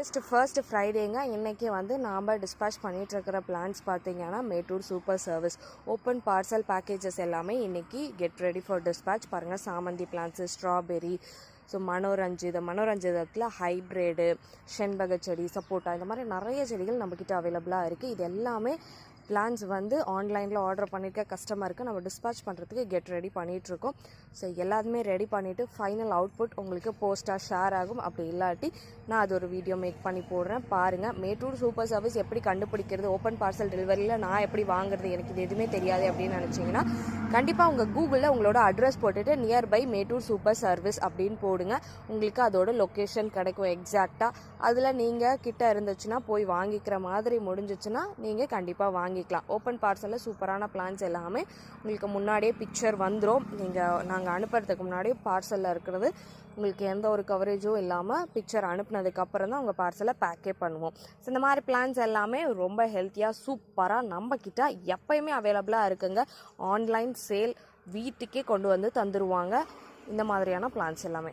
August first ஃப்ரைடேங்க இன்றைக்கி வந்து நாம் டிஸ்பேச் பண்ணிகிட்ருக்கிற பிளான்ஸ் பார்த்தீங்கன்னா Mettur super service open parcel packages எல்லாமே இன்றைக்கி கெட் ரெடி ஃபார் டிஸ்பேச் பாருங்கள் சாமந்தி பிளான்ஸு ஸ்ட்ராபெரி ஸோ மனோரஞ்சிதம் மனோரஞ்சிதத்தில் ஹைப்ரேடு செண்பக செடி சப்போட்டா இந்த மாதிரி நிறைய செடிகள் நம்மக்கிட்ட அவைலபிளாக இருக்குது இது எல்லாமே பிளான்ஸ் வந்து ஆன்லைனில் ஆர்டர் பண்ணியிருக்க கஸ்டமருக்கு நம்ம டிஸ்பேச் பண்ணுறதுக்கு கெட் ரெடி பண்ணிகிட்ருக்கோம் ஸோ எல்லாத்துமே ரெடி பண்ணிவிட்டு ஃபைனல் அவுட்புட் உங்களுக்கு போஸ்ட்டாக ஷேர் ஆகும். அப்படி இல்லாட்டி நான் அது ஒரு வீடியோ மேக் பண்ணி போடுறேன். பாருங்கள் மேட்டூர் சூப்பர் சர்வீஸ் எப்படி கண்டுபிடிக்கிறது ஓப்பன் பார்சல் டெலிவரியில் நான் எப்படி வாங்குறது எனக்கு இது எதுவுமே தெரியாது அப்படின்னு நினச்சிங்கன்னா கண்டிப்பாக உங்கள் கூகுளில் உங்களோட அட்ரஸ் போட்டுட்டு நியர்பை மேட்டூர் சூப்பர் சர்வீஸ் அப்படின்னு போடுங்க உங்களுக்கு அதோட லொக்கேஷன் கிடைக்கும் எக்ஸாக்டாக அதில் நீங்கள் கிட்ட இருந்துச்சுன்னா போய் வாங்கிக்கிற மாதிரி முடிஞ்சிச்சுன்னா நீங்கள் கண்டிப்பாக வாங்கிக்கலாம். ஓப்பன் பார்சலில் சூப்பரான பிளான்ஸ் எல்லாமே உங்களுக்கு முன்னாடியே பிக்சர் வந்துடும் நீங்கள் நாங்கள் அனுப்புறதுக்கு முன்னாடியே பார்சலில் இருக்கிறது உங்களுக்கு எந்த ஒரு கவரேஜும் இல்லாமல் பிக்சர் அனுப்புனதுக்கப்புறம் தான் உங்கள் பார்சலை பேக்கே பண்ணுவோம். ஸோ இந்த மாதிரி பிளான்ஸ் எல்லாமே ரொம்ப ஹெல்த்தியாக சூப்பராக நம்ம எப்பயுமே அவைலபிளாக இருக்குங்க. ஆன்லைன் சேல் வீட்டுக்கே கொண்டு வந்து தந்துடுவாங்க இந்த மாதிரியான பிளான்ஸ் எல்லாமே.